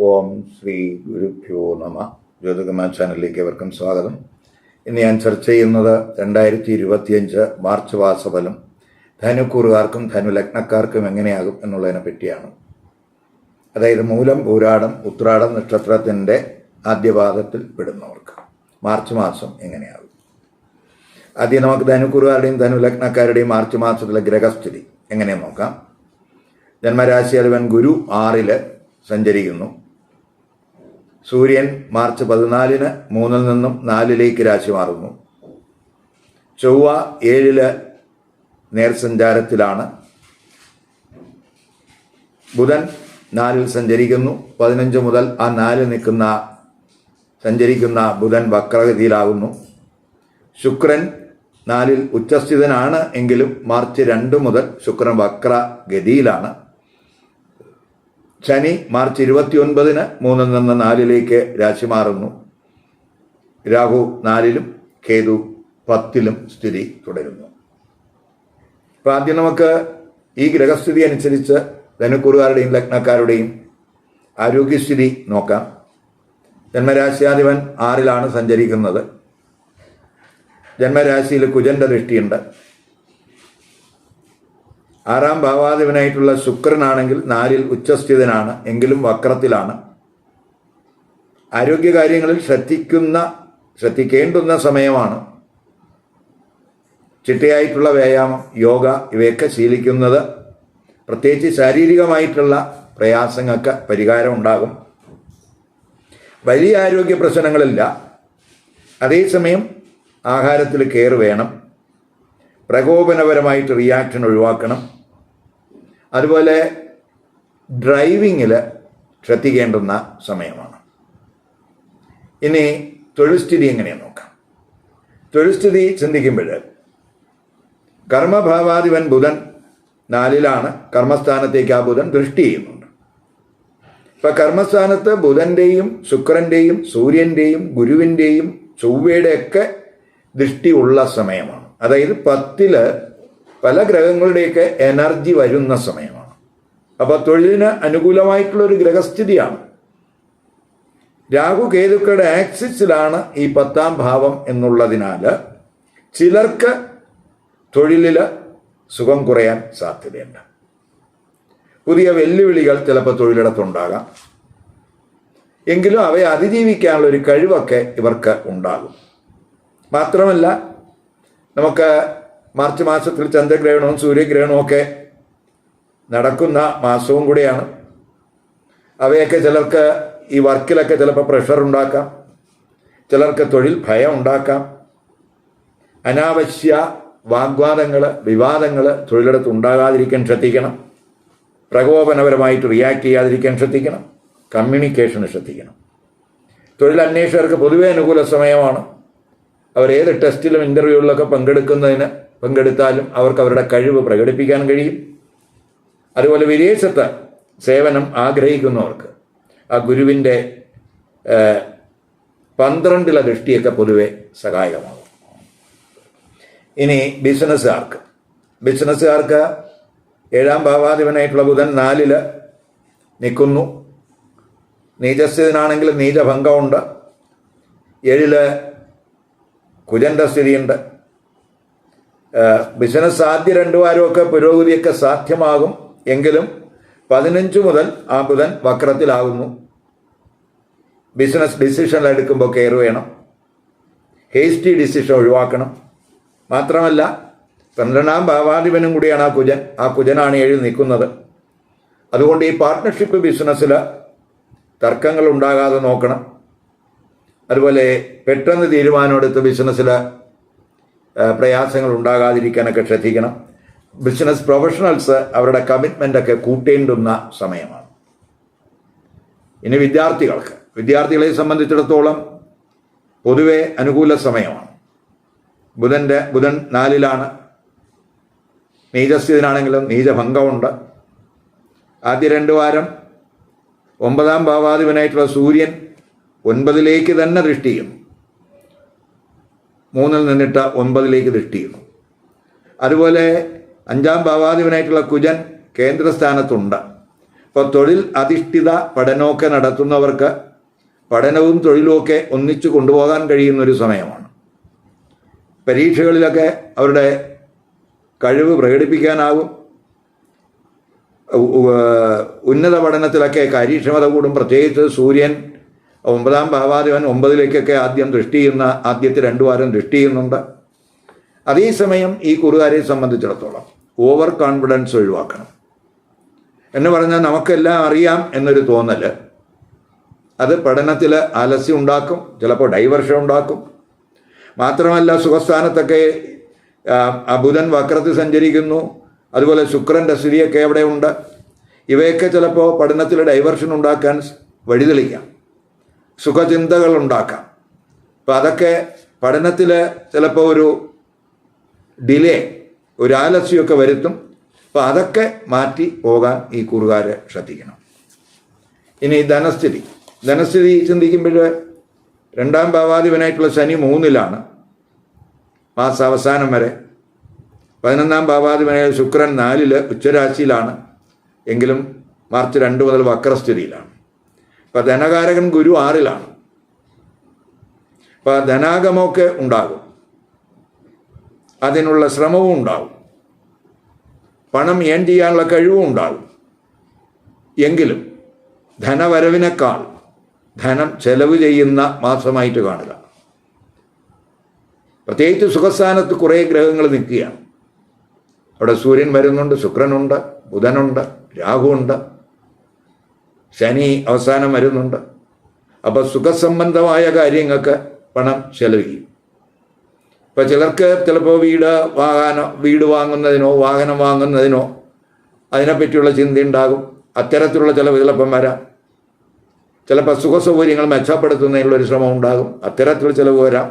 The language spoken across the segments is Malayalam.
ഓം ശ്രീ ഗുരുഭ്യോ നമ. ജ്യോതികമ ചാനലിലേക്ക് അവർക്കും സ്വാഗതം. ഇന്ന് ഞാൻ ചർച്ച ചെയ്യുന്നത് രണ്ടായിരത്തി ഇരുപത്തിയഞ്ച് മാർച്ച് മാസഫലം. ധനുക്കൂറുകാർക്കും ധനുലഗ്നക്കാർക്കും എങ്ങനെയാകും എന്നുള്ളതിനെ പറ്റിയാണ്. അതായത് മൂലം പൂരാടം ഉത്രാടം നക്ഷത്രത്തിന്റെ ആദ്യപാദത്തിൽ പെടുന്നവർക്ക് മാർച്ച് മാസം എങ്ങനെയാകും? ആദ്യം നമുക്ക് ധനുക്കുറുകാരുടെയും ധനുലഗ്നക്കാരുടെയും മാർച്ച് മാസത്തിലെ ഗ്രഹസ്ഥിതി എങ്ങനെ നോക്കാം? ജന്മരാശി അലവൻ ഗുരു ആറിൽ സഞ്ചരിക്കുന്നു. സൂര്യൻ മാർച്ച് പതിനാലിന് മൂന്നിൽ നിന്നും നാലിലേക്ക് രാശി മാറുന്നു. ചൊവ്വ ഏഴിൽ നേർസഞ്ചാരത്തിലാണ് ബുധൻ നാലിൽ സഞ്ചരിക്കുന്നു. പതിനഞ്ച് മുതൽ ആ നാലിൽ നിൽക്കുന്ന സഞ്ചരിക്കുന്ന ബുധൻ വക്രഗതിയിലാകുന്നു. ശുക്രൻ നാലിൽ ഉച്ചസ്ഥിതനാണ് എങ്കിലും മാർച്ച് രണ്ട് മുതൽ ശുക്രൻ വക്രഗതിയിലാണ്. ശനി മാർച്ച് ഇരുപത്തിയൊൻപതിന് മൂന്നിൽ നിന്ന് നാലിലേക്ക് രാശി മാറുന്നു. രാഹു നാലിലും കേതു പത്തിലും സ്ഥിതി തുടരുന്നു. അപ്പൊ ആദ്യം നമുക്ക് ഈ ഗ്രഹസ്ഥിതി അനുസരിച്ച് ധനുക്കൂറുകാരുടെയും ലഗ്നക്കാരുടെയും ആരോഗ്യസ്ഥിതി നോക്കാം. ജന്മരാശിയാധിപൻ ആറിലാണ് സഞ്ചരിക്കുന്നത്. ജന്മരാശിയിൽ കുജന്റെ ദൃഷ്ടിയുണ്ട്. ആറാം ഭാവാധിപനായിട്ടുള്ള ശുക്രനാണെങ്കിൽ നാലിൽ ഉച്ചസ്ഥിതനാണ് എങ്കിലും വക്രത്തിലാണ്. ആരോഗ്യകാര്യങ്ങളിൽ ശ്രദ്ധിക്കുന്ന ശ്രദ്ധിക്കേണ്ടുന്ന സമയമാണ്. ചിട്ടയായിട്ടുള്ള വ്യായാമം യോഗ ഇവയൊക്കെ ശീലിക്കുന്നത്. പ്രത്യേകിച്ച് ശാരീരികമായിട്ടുള്ള പ്രയാസങ്ങൾക്ക് പരിഹാരം ഉണ്ടാകും. വലിയ ആരോഗ്യ പ്രശ്നങ്ങളില്ല. അതേസമയം ആഹാരത്തിൽ കെയർ വേണം. പ്രകോപനപരമായിട്ട് റിയാക്ഷൻ ഒഴിവാക്കണം. അതുപോലെ ഡ്രൈവിങ്ങിൽ ശ്രദ്ധിക്കേണ്ടുന്ന സമയമാണ്. ഇനി തൊഴിൽ സ്ഥിതി എങ്ങനെയാണ് നോക്കാം. തൊഴിൽ സ്ഥിതി ചിന്തിക്കുമ്പോൾ കർമ്മഭാവാധിപൻ ബുധൻ നാലിലാണ് കർമ്മസ്ഥാനത്തേക്ക് ആ ബുധൻ ദൃഷ്ടി ചെയ്യുന്നുണ്ട്. ഇപ്പൊ കർമ്മസ്ഥാനത്ത് ബുധന്റെയും ശുക്രന്റെയും സൂര്യന്റെയും ഗുരുവിന്റെയും ചൊവ്വയുടെയൊക്കെ ദൃഷ്ടി ഉള്ള സമയമാണ്. അതായത് പത്തിൽ പല ഗ്രഹങ്ങളുടെയൊക്കെ എനർജി വരുന്ന സമയമാണ്. അപ്പോൾ തൊഴിലിന് അനുകൂലമായിട്ടുള്ള ഒരു ഗ്രഹസ്ഥിതിയാണ്. രാഹു കേതുക്കളുടെ ആക്സിസിലാണ് ഈ പത്താം ഭാവം എന്നുള്ളതിനാൽ ചിലർക്ക് തൊഴിലിൽ സുഖം കുറയാൻ സാധ്യതയുണ്ട്. പുതിയ വെല്ലുവിളികൾ ചിലപ്പോൾ തൊഴിലിടത്തുണ്ടാകാം. എങ്കിലും അവയെ അതിജീവിക്കാനുള്ള ഒരു കഴിവൊക്കെ ഇവർക്ക് ഉണ്ടാകും. മാത്രമല്ല നമുക്ക് മാർച്ച് മാസത്തിൽ ചന്ദ്രഗ്രഹണവും സൂര്യഗ്രഹണവും ഒക്കെ നടക്കുന്ന മാസവും കൂടിയാണ്. അവയൊക്കെ ചിലർക്ക് ഈ വർക്കിലൊക്കെ ചിലപ്പോൾ പ്രഷർ ഉണ്ടാക്കാം. ചിലർക്ക് തൊഴിൽ ഭയം ഉണ്ടാക്കാം. അനാവശ്യ വാഗ്വാദങ്ങൾ വിവാദങ്ങൾ തൊഴിലിടത്ത് ഉണ്ടാകാതിരിക്കാൻ ശ്രദ്ധിക്കണം. പ്രകോപനപരമായിട്ട് റിയാക്ട് ചെയ്യാതിരിക്കാൻ ശ്രദ്ധിക്കണം. കമ്മ്യൂണിക്കേഷൻ ശ്രദ്ധിക്കണം. തൊഴിലന്വേഷകർക്ക് പൊതുവെ അനുകൂല സമയമാണ്. അവർ ഏത് ടെസ്റ്റിലും ഇന്റർവ്യൂകളിലൊക്കെ പങ്കെടുക്കുന്നതിന് പങ്കെടുത്താലും അവർക്ക് അവരുടെ കഴിവ് പ്രകടിപ്പിക്കാൻ കഴിയും. അതുപോലെ വിദേശത്ത് സേവനം ആഗ്രഹിക്കുന്നവർക്ക് ആ ഗുരുവിന്റെ പന്ത്രണ്ടിലെ ദൃഷ്ടിയൊക്കെ പൊതുവെ സഹായകമാകും. ഇനി ബിസിനസ്സുകാർക്ക്. ബിസിനസ്സുകാർക്ക് ഏഴാം ഭാവാധിപനായിട്ടുള്ള ബുധൻ നാലിൽ നിൽക്കുന്നു. നീചസ്ഥിതനാണെങ്കിൽ നീചഭംഗമുണ്ട്. ഏഴിൽ കുജന്റെ സ്ഥിതിയുണ്ട്. ബിസിനസ് ആദ്യ രണ്ടു വാരമൊക്കെ പുരോഗതിയൊക്കെ സാധ്യമാകും എങ്കിലും പതിനഞ്ച് മുതൽ ആ ബുധൻ വക്രത്തിലാകുന്നു. ബിസിനസ് ഡിസിഷൻ എടുക്കുമ്പോൾ കെയർ വേണം. ഹേസ്റ്റി ഡിസിഷൻ ഒഴിവാക്കണം. മാത്രമല്ല പന്ത്രണ്ടാം ഭാവാധിപനും കൂടിയാണ് ആ കുജൻ. ആ കുജനാണ് ഏഴിൽ നിൽക്കുന്നത്. അതുകൊണ്ട് ഈ പാർട്ട്ണർഷിപ്പ് ബിസിനസ്സിൽ തർക്കങ്ങൾ ഉണ്ടാകാതെ നോക്കണം. അതുപോലെ പെട്ടെന്ന് തീരുമാനമെടുത്ത് ബിസിനസ്സിൽ പ്രയാസങ്ങൾ ഉണ്ടാകാതിരിക്കാനൊക്കെ ശ്രദ്ധിക്കണം. ബിസിനസ് പ്രൊഫഷണൽസ് അവരുടെ കമ്മിറ്റ്മെന്റ് ഒക്കെ കൂട്ടേണ്ടുന്ന സമയമാണ്. ഇനി വിദ്യാർത്ഥികൾക്ക് വിദ്യാർത്ഥികളെ സംബന്ധിച്ചിടത്തോളം പൊതുവെ അനുകൂല സമയമാണ്. ബുധന്റെ ബുധൻ നാലിലാണ്. നീചസ്ഥിതനാണെങ്കിലും നീചഭംഗമുണ്ട്. ആദ്യ രണ്ട് വാരം ഒമ്പതാം ഭാവാധിപനായിട്ടുള്ള സൂര്യൻ ഒൻപതിലേക്ക് തന്നെ ദൃഷ്ടി ചെയ്യുന്നു. മൂന്നിൽ നിന്നിട്ട് ഒൻപതിലേക്ക് ദൃഷ്ടിയുന്നു അതുപോലെ അഞ്ചാം ഭാവാധിപനായിട്ടുള്ള കുജൻ കേന്ദ്രസ്ഥാനത്തുണ്ട്. അപ്പോൾ തൊഴിൽ അധിഷ്ഠിത പഠനമൊക്കെ നടത്തുന്നവർക്ക് പഠനവും തൊഴിലുമൊക്കെ ഒന്നിച്ചു കൊണ്ടുപോകാൻ കഴിയുന്ന ഒരു സമയമാണ്. പരീക്ഷകളിലൊക്കെ അവരുടെ കഴിവ് ഉ- ഉന്നത പഠനത്തിലൊക്കെ കാര്യക്ഷമത കൂടും. പ്രത്യേകിച്ച് സൂര്യൻ ഒമ്പതാം ഭാവാധിപൻ ഒമ്പതിലേക്കൊക്കെ ആദ്യം ദൃഷ്ടി ചെയ്യുന്ന ആദ്യത്തെ രണ്ടു വാരം ദൃഷ്ടി ചെയ്യുന്നുണ്ട്. അതേസമയം ഈ കുറുകാരെ സംബന്ധിച്ചിടത്തോളം ഓവർ കോൺഫിഡൻസ് ഒഴിവാക്കണം. എന്ന് പറഞ്ഞാൽ നമുക്കെല്ലാം അറിയാം എന്നൊരു തോന്നൽ. അത് പഠനത്തിൽ ആലസ്യം ഉണ്ടാക്കും ചിലപ്പോൾ ഡൈവർഷൻ ഉണ്ടാക്കും. മാത്രമല്ല സുഖസ്ഥാനത്തൊക്കെ ബുധൻ വക്രത്തിൽ സഞ്ചരിക്കുന്നു. അതുപോലെ ശുക്രന്റെ സ്ഥിതിയൊക്കെ എവിടെയുണ്ട് ഇവയൊക്കെ ചിലപ്പോൾ പഠനത്തിൽ ഡൈവർഷൻ ഉണ്ടാക്കാൻ വഴിതെളിക്കാം. സുഖചിന്തകൾ ഉണ്ടാക്കാം അപ്പം അതൊക്കെ പഠനത്തിൽ ചിലപ്പോൾ ഒരു ഡിലേ ഒരു ആലസ്യമൊക്കെ വരുത്തും. അപ്പം അതൊക്കെ മാറ്റി പോകാൻ ഈ കൂറുകാരെ ശ്രദ്ധിക്കണം. ഇനി ധനസ്ഥിതി. ധനസ്ഥിതി ചിന്തിക്കുമ്പോൾ രണ്ടാം ഭാവാധിപനായിട്ടുള്ള ശനി മൂന്നിലാണ് മാസാവസാനം വരെ. പതിനൊന്നാം ഭാവാധിപനായ ശുക്രൻ നാലിൽ ഉച്ചരാശിയിലാണ് എങ്കിലും മാർച്ച് രണ്ട് മുതൽ വക്രസ്ഥിതിയിലാണ്. അപ്പം ധനകാരകൻ ഗുരു ആറിലാണ്. അപ്പം ധനാഗമമൊക്കെ ഉണ്ടാകും. അതിനുള്ള ശ്രമവും ഉണ്ടാകും. പണം ഏൺ ചെയ്യാനുള്ള കഴിവും ഉണ്ടാകും. എങ്കിലും ധനവരവിനേക്കാൾ ധനം ചെലവ് ചെയ്യുന്ന മാസമായിട്ട് കാണുക. പ്രത്യേകിച്ച് സുഖസ്ഥാനത്ത് കുറേ ഗ്രഹങ്ങൾ നിൽക്കുകയാണ്. അവിടെ സൂര്യൻ വരുന്നുണ്ട് ശുക്രനുണ്ട് ബുധനുണ്ട് രാഹുവുണ്ട്. ശനി അവസാനം വരുന്നുണ്ട്. അപ്പോൾ സുഖസംബന്ധമായ കാര്യങ്ങൾക്ക് പണം ചെലവിക്കും ഇപ്പോൾ ചിലർക്ക് ചിലപ്പോൾ വീട് വാഹനം വീട് വാങ്ങുന്നതിനോ വാഹനം വാങ്ങുന്നതിനോ അതിനെപ്പറ്റിയുള്ള ചിന്തയുണ്ടാകും അത്തരത്തിലുള്ള ചിലവ് ചിലപ്പം വരാം. ചിലപ്പോൾ സുഖസൗകര്യങ്ങൾ മെച്ചപ്പെടുത്തുന്നതിനുള്ള ഒരു ശ്രമം ഉണ്ടാകും. അത്തരത്തിലുള്ള ചിലവ് വരാം.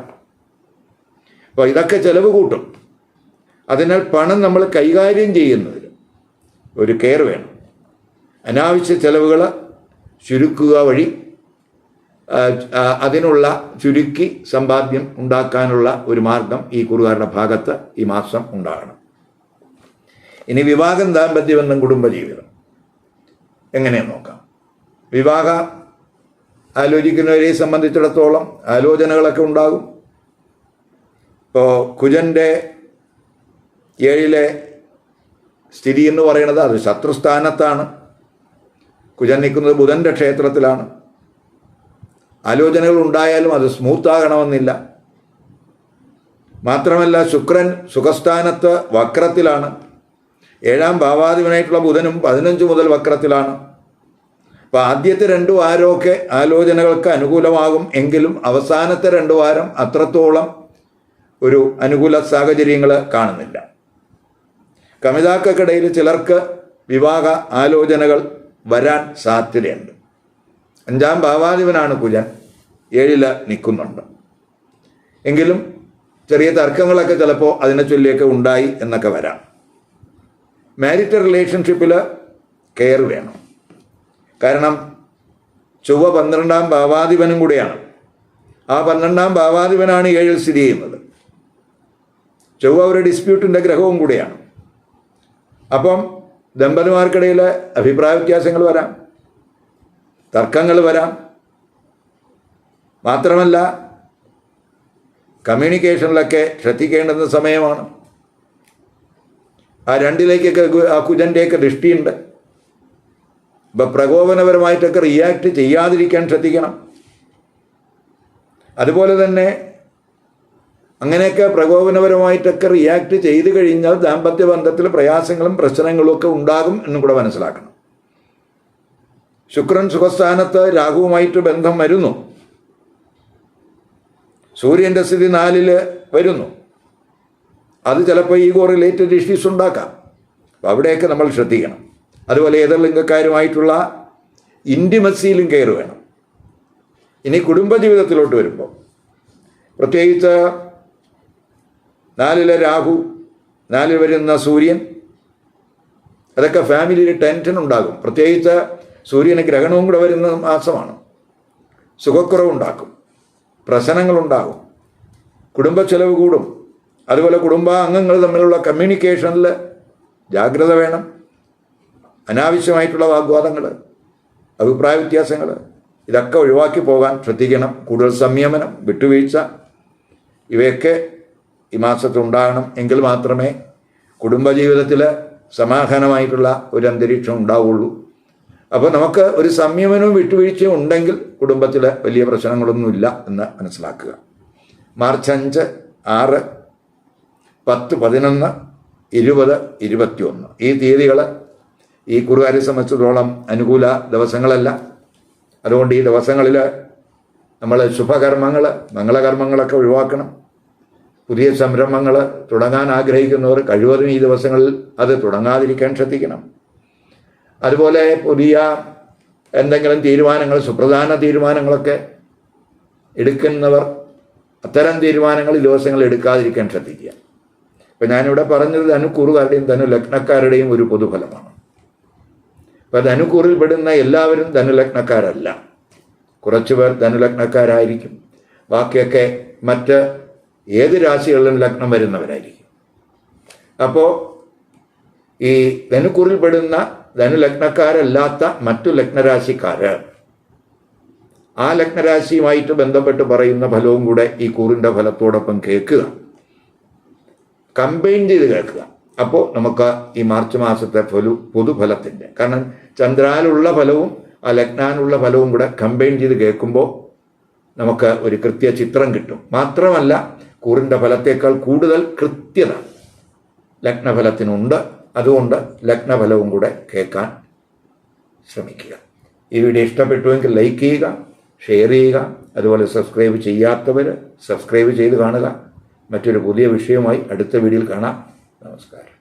അപ്പോൾ ഇതൊക്കെ ചിലവ് കൂട്ടും. അതിനാൽ പണം നമ്മൾ കൈകാര്യം ചെയ്യുന്നതിൽ ഒരു കെയർ വേണം. അനാവശ്യ ചിലവുകൾ ചുരുക്കുക വഴി അതിനുള്ള ചുരുക്കി സമ്പാദ്യം ഉണ്ടാക്കാനുള്ള ഒരു മാർഗം ഈ കുറുകാരുടെ ഭാഗത്ത് ഈ മാസം ഉണ്ടാകണം. ഇനി വിവാഹം ദാമ്പത്യബന്ധം കുടുംബജീവിതം. എങ്ങനെ നോക്കാം? വിവാഹ ആലോചിക്കുന്നവരെ സംബന്ധിച്ചിടത്തോളം ആലോചനകളൊക്കെ ഉണ്ടാകും. ഇപ്പോൾ കുജന്റെ ഏഴിലെ സ്ഥിതി എന്ന് പറയുന്നത് അത് ശത്രുസ്ഥാനത്താണ്. കുജൻ നിൽക്കുന്നത് ബുധന്റെ ക്ഷേത്രത്തിലാണ്. ആലോചനകൾ ഉണ്ടായാലും അത് സ്മൂത്ത് ആകണമെന്നില്ല മാത്രമല്ല ശുക്രൻ സുഖസ്ഥാനത്ത് വക്രത്തിലാണ്. ഏഴാം ഭാവാധിപനായിട്ടുള്ള ബുധനും പതിനഞ്ച് മുതൽ വക്രത്തിലാണ്. അപ്പോൾ ആദ്യത്തെ രണ്ട് വാരമൊക്കെ ആലോചനകൾക്ക് അനുകൂലമാകും എങ്കിലും അവസാനത്തെ രണ്ട് വാരം അത്രത്തോളം ഒരു അനുകൂല സാഹചര്യങ്ങൾ കാണുന്നില്ല. കമിതാക്കൾക്കിടയിൽ ചിലർക്ക് വിവാഹ ആലോചനകൾ വരാൻ സാധ്യതയുണ്ട്. അഞ്ചാം ഭാവാധിപനാണ് കുജൻ ഏഴിൽ നിൽക്കുന്നുണ്ട്. എങ്കിലും ചെറിയ തർക്കങ്ങളൊക്കെ ചിലപ്പോൾ അതിനെ ചൊല്ലിയൊക്കെ ഉണ്ടായി എന്നൊക്കെ വരാം. മാരിറ്റൽ റിലേഷൻഷിപ്പിൽ കെയർ വേണം. കാരണം ചൊവ്വ പന്ത്രണ്ടാം ഭാവാധിപനും കൂടിയാണ്. ആ പന്ത്രണ്ടാം ഭാവാധിപനാണ് ഏഴിൽ സ്ഥിതി ചെയ്യുന്നത്. ചൊവ്വ ഒരു ഡിസ്പ്യൂട്ടിന്റെ ഗ്രഹവും കൂടിയാണ്. അപ്പം ദമ്പതിമാർക്കിടയിൽ അഭിപ്രായ വ്യത്യാസങ്ങൾ വരാം. തർക്കങ്ങൾ വരാം. മാത്രമല്ല കമ്മ്യൂണിക്കേഷനിലൊക്കെ ശ്രദ്ധിക്കേണ്ടുന്ന സമയമാണ്. ആ രണ്ടിലേക്കൊക്കെ ആ കുജന്റെയൊക്കെ ദൃഷ്ടിയുണ്ട്. ഇപ്പം പ്രകോപനപരമായിട്ടൊക്കെ റിയാക്ട് ചെയ്യാതിരിക്കാൻ ശ്രദ്ധിക്കണം. അതുപോലെ തന്നെ അങ്ങനെയൊക്കെ പ്രകോപനപരമായിട്ടൊക്കെ റിയാക്ട് ചെയ്തു കഴിഞ്ഞാൽ ദാമ്പത്യ ബന്ധത്തിൽ പ്രയാസങ്ങളും പ്രശ്നങ്ങളും ഒക്കെ ഉണ്ടാകും എന്നും കൂടെ മനസ്സിലാക്കണം. ശുക്രൻ സുഖസ്ഥാനത്ത് രാഹുവുമായിട്ട് ബന്ധം വരുന്നു. സൂര്യന്റെ സ്ഥിതി നാലിൽ വരുന്നു. അത് ചിലപ്പോൾ ഈഗോ റിലേറ്റഡ് ഇഷ്യൂസ് ഉണ്ടാക്കാം. അപ്പോൾ അവിടെയൊക്കെ നമ്മൾ ശ്രദ്ധിക്കണം. അതുപോലെ ഏതൊരു ലിംഗക്കാരുമായിട്ടുള്ള ഇന്റിമസിയിലും കെയർ വേണം ഇനി കുടുംബജീവിതത്തിലോട്ട് വരുമ്പോൾ പ്രത്യേകിച്ച് നാലിലെ രാഹു നാലിൽ വരുന്ന സൂര്യൻ. അതൊക്കെ ഫാമിലിയിൽ ടെൻഷൻ ഉണ്ടാകും. പ്രത്യേകിച്ച് സൂര്യന് ഗ്രഹണവും കൂടെ വരുന്ന മാസമാണ്. സുഖക്കുറവുണ്ടാക്കും. പ്രശ്നങ്ങളുണ്ടാകും. കുടുംബ ചെലവ് കൂടും. അതുപോലെ കുടുംബാംഗങ്ങൾ തമ്മിലുള്ള കമ്മ്യൂണിക്കേഷനിൽ ജാഗ്രത വേണം. അനാവശ്യമായിട്ടുള്ള വാഗ്വാദങ്ങൾ അഭിപ്രായ വ്യത്യാസങ്ങൾ ഇതൊക്കെ ഒഴിവാക്കി പോകാൻ ശ്രദ്ധിക്കണം. കൂടുതൽ സംയമനം വിട്ടുവീഴ്ച ഇവയൊക്കെ ഈ മാസത്തിൽ ഉണ്ടാകണം എങ്കിൽ മാത്രമേ കുടുംബജീവിതത്തിൽ സമാധാനമായിട്ടുള്ള ഒരു അന്തരീക്ഷം ഉണ്ടാവുള്ളൂ. അപ്പോൾ നമുക്ക് ഒരു സംയമനവും വിട്ടുവീഴ്ചയും ഉണ്ടെങ്കിൽ കുടുംബത്തിൽ വലിയ പ്രശ്നങ്ങളൊന്നുമില്ല എന്ന് മനസ്സിലാക്കുക. മാർച്ച് അഞ്ച് ആറ് പത്ത് പതിനൊന്ന് ഇരുപത് ഇരുപത്തിയൊന്ന്. ഈ തീയതികൾ ഈ കുറുകാരെ സംബന്ധിച്ചിടത്തോളം അനുകൂല ദിവസങ്ങളല്ല. അതുകൊണ്ട് ഈ ദിവസങ്ങളിൽ നമ്മൾ ശുഭകർമ്മങ്ങൾ മംഗളകർമ്മങ്ങളൊക്കെ ഒഴിവാക്കണം. പുതിയ സംരംഭങ്ങൾ തുടങ്ങാൻ ആഗ്രഹിക്കുന്നവർ കഴിവതും ഈ ദിവസങ്ങളിൽ അത് തുടങ്ങാതിരിക്കാൻ ശ്രദ്ധിക്കണം. അതുപോലെ പുതിയ എന്തെങ്കിലും തീരുമാനങ്ങൾ സുപ്രധാന തീരുമാനങ്ങളൊക്കെ എടുക്കുന്നവർ അത്തരം തീരുമാനങ്ങൾ ഈ ദിവസങ്ങളിൽ എടുക്കാതിരിക്കാൻ ശ്രദ്ധിക്കുക. ഇപ്പം ഞാനിവിടെ പറഞ്ഞത് ധനുക്കൂറുകാരുടെയും ധനു ലഗ്നക്കാരുടെയും ഒരു പൊതുഫലമാണ്. അപ്പം ധനുക്കൂറിൽ പെടുന്ന എല്ലാവരും ധനുലഗ്നക്കാരല്ല കുറച്ചു പേർ ധനുലഗ്നക്കാരായിരിക്കും ബാക്കിയൊക്കെ മറ്റ് ഏത് രാശികളിലും ലഗ്നം വരുന്നവരായിരിക്കും. അപ്പോൾ ഈ ധനുക്കൂറിൽ പെടുന്ന ധനുലഗ്നക്കാരല്ലാത്ത മറ്റു ലഗ്നരാശിക്കാര് ആ ലഗ്നരാശിയുമായിട്ട് ബന്ധപ്പെട്ട് പറയുന്ന ഫലവും കൂടെ ഈ കൂറിന്റെ ഫലത്തോടൊപ്പം കേൾക്കുക. കമ്പൈൻ ചെയ്ത് കേൾക്കുക. അപ്പോൾ നമുക്ക് ഈ മാർച്ച് മാസത്തെ ഫലു പൊതുഫലത്തിന്റെ കാരണം ചന്ദ്രാലുള്ള ഫലവും ആ ലഗ്നാനുള്ള ഫലവും കൂടെ കമ്പൈൻ ചെയ്ത് കേൾക്കുമ്പോൾ നമുക്ക് ഒരു കൃത്യ ചിത്രം കിട്ടും. മാത്രമല്ല കൂറിന്റെ ഫലത്തേക്കാൾ കൂടുതൽ കൃത്യത ലഗ്നഫലത്തിനുണ്ട്. അതുകൊണ്ട് ലഗ്നഫലവും കൂടെ കേൾക്കാൻ ശ്രമിക്കുക. ഈ വീഡിയോ ഇഷ്ടപ്പെട്ടുവെങ്കിൽ ലൈക്ക് ചെയ്യുക ഷെയർ ചെയ്യുക അതുപോലെ സബ്സ്ക്രൈബ് ചെയ്യാത്തവർ സബ്സ്ക്രൈബ് ചെയ്ത് കാണുക. മറ്റൊരു പുതിയ വിഷയവുമായി അടുത്ത വീഡിയോയിൽ കാണാം. നമസ്കാരം.